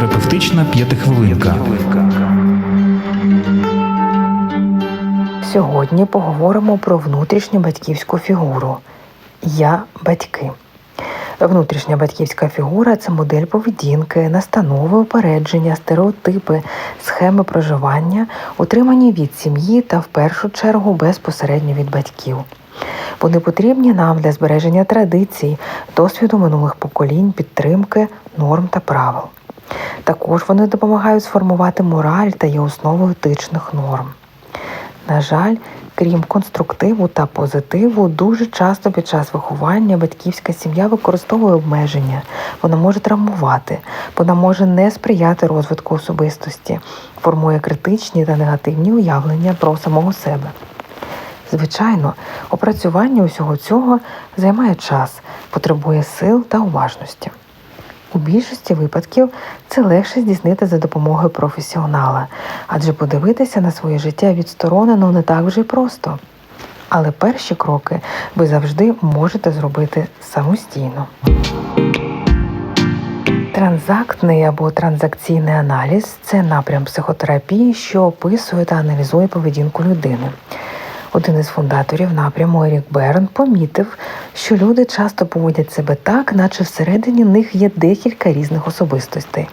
Психотерапевтична п'ятихвилинка. Сьогодні поговоримо про внутрішню батьківську фігуру Я батьки. Внутрішня батьківська фігура це модель поведінки, настанови, упередження, стереотипи, схеми проживання, отримані від сім'ї та в першу чергу безпосередньо від батьків. Вони потрібні нам для збереження традицій, досвіду минулих поколінь, підтримки, норм та правил. Також вони допомагають сформувати мораль та є основою етичних норм. На жаль, крім конструктиву та позитиву, дуже часто під час виховання батьківська сім'я використовує обмеження. Вона може травмувати, вона може не сприяти розвитку особистості, формує критичні та негативні уявлення про самого себе. Звичайно, опрацювання усього цього займає час, потребує сил та уважності. У більшості випадків це легше здійснити за допомогою професіонала, адже подивитися на своє життя відсторонено не так вже й просто. Але перші кроки ви завжди можете зробити самостійно. Транзактний або транзакційний аналіз це напрям психотерапії, що описує та аналізує поведінку людини. Один із фундаторів напряму Ерік Берн помітив, що люди часто поводять себе так, наче всередині них є декілька різних особистостей.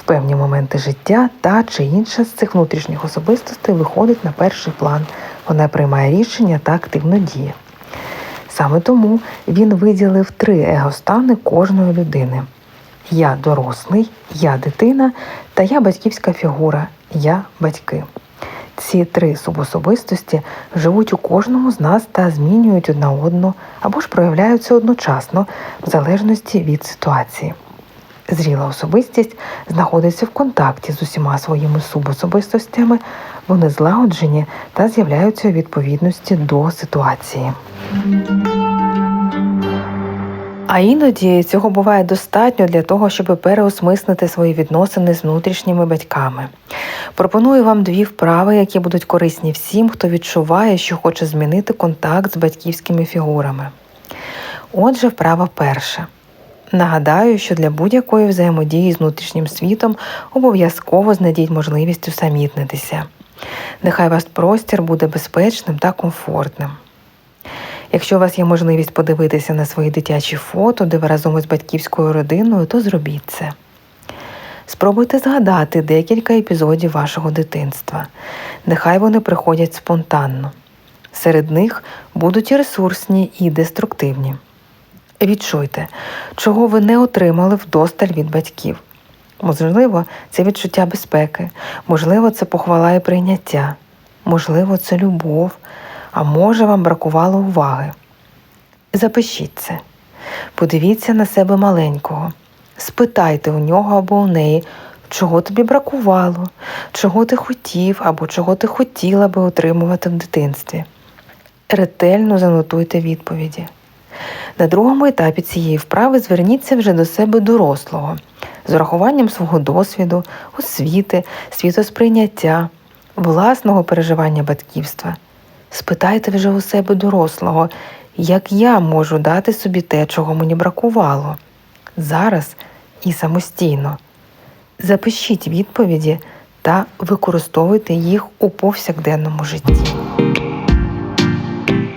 В певні моменти життя та чи інша з цих внутрішніх особистостей виходить на перший план. Вона приймає рішення та активно діє. Саме тому він виділив три егостани кожної людини: я дорослий, я дитина та я батьківська фігура, я батьки. Ці три субособистості живуть у кожному з нас та змінюють одна одну або ж проявляються одночасно в залежності від ситуації. Зріла особистість знаходиться в контакті з усіма своїми субособистостями, вони злагоджені та з'являються у відповідності до ситуації. А іноді цього буває достатньо для того, щоб переосмислити свої відносини з внутрішніми батьками. Пропоную вам дві вправи, які будуть корисні всім, хто відчуває, що хоче змінити контакт з батьківськими фігурами. Отже, вправа перша. Нагадаю, що для будь-якої взаємодії з внутрішнім світом обов'язково знайдіть можливість усамітнитися. Нехай ваш простір буде безпечним та комфортним. Якщо у вас є можливість подивитися на свої дитячі фото, де ви разом із батьківською родиною, то зробіть це. Спробуйте згадати декілька епізодів вашого дитинства. Нехай вони приходять спонтанно. Серед них будуть і ресурсні, і деструктивні. Відчуйте, чого ви не отримали вдосталь від батьків. Можливо, це відчуття безпеки, можливо, це похвала і прийняття, можливо, це любов, а може, вам бракувало уваги. Запишіть це. Подивіться на себе маленького. Спитайте у нього або у неї, чого тобі бракувало, чого ти хотів або чого ти хотіла би отримувати в дитинстві. Ретельно занотуйте відповіді. На другому етапі цієї вправи зверніться вже до себе дорослого з урахуванням свого досвіду, освіти, світосприйняття, власного переживання батьківства. Спитайте вже у себе дорослого, як я можу дати собі те, чого мені бракувало, зараз і самостійно. Запишіть відповіді та використовуйте їх у повсякденному житті.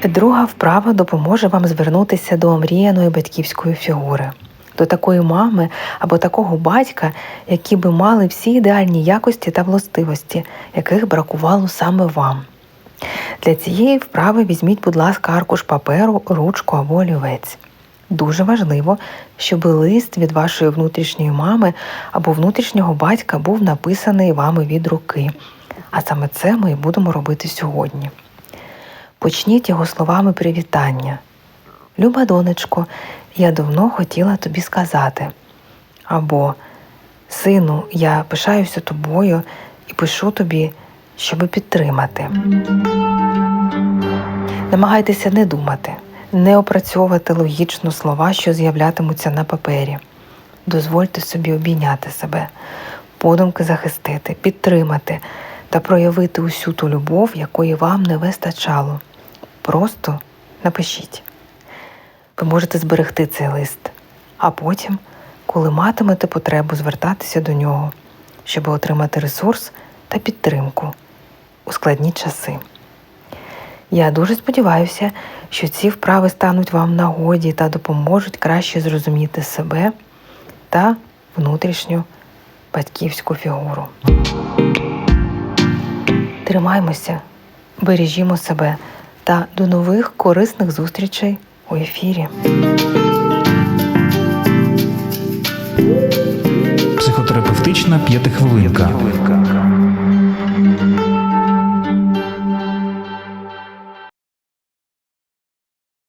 Друга вправа допоможе вам звернутися до омріяної батьківської фігури, до такої мами або такого батька, які би мали всі ідеальні якості та властивості, яких бракувало саме вам. Для цієї вправи візьміть, будь ласка, аркуш паперу, ручку або олівець. Дуже важливо, щоб лист від вашої внутрішньої мами або внутрішнього батька був написаний вами від руки. А саме це ми і будемо робити сьогодні. Почніть його словами привітання. Люба донечко, я давно хотіла тобі сказати. Або Сину, я пишаюся тобою і пишу тобі, щоби підтримати. Намагайтеся не думати, не опрацьовувати логічно слова, що з'являтимуться на папері. Дозвольте собі обійняти себе, подумки захистити, підтримати та проявити усю ту любов, якої вам не вистачало. Просто напишіть. Ви можете зберегти цей лист, а потім, коли матимете потребу звертатися до нього, щоб отримати ресурс та підтримку у складні часи. Я дуже сподіваюся, що ці вправи стануть вам нагоді та допоможуть краще зрозуміти себе та внутрішню батьківську фігуру. Тримаймося, бережімо себе та до нових корисних зустрічей у ефірі. Психотерапевтична п'ятихвилинка.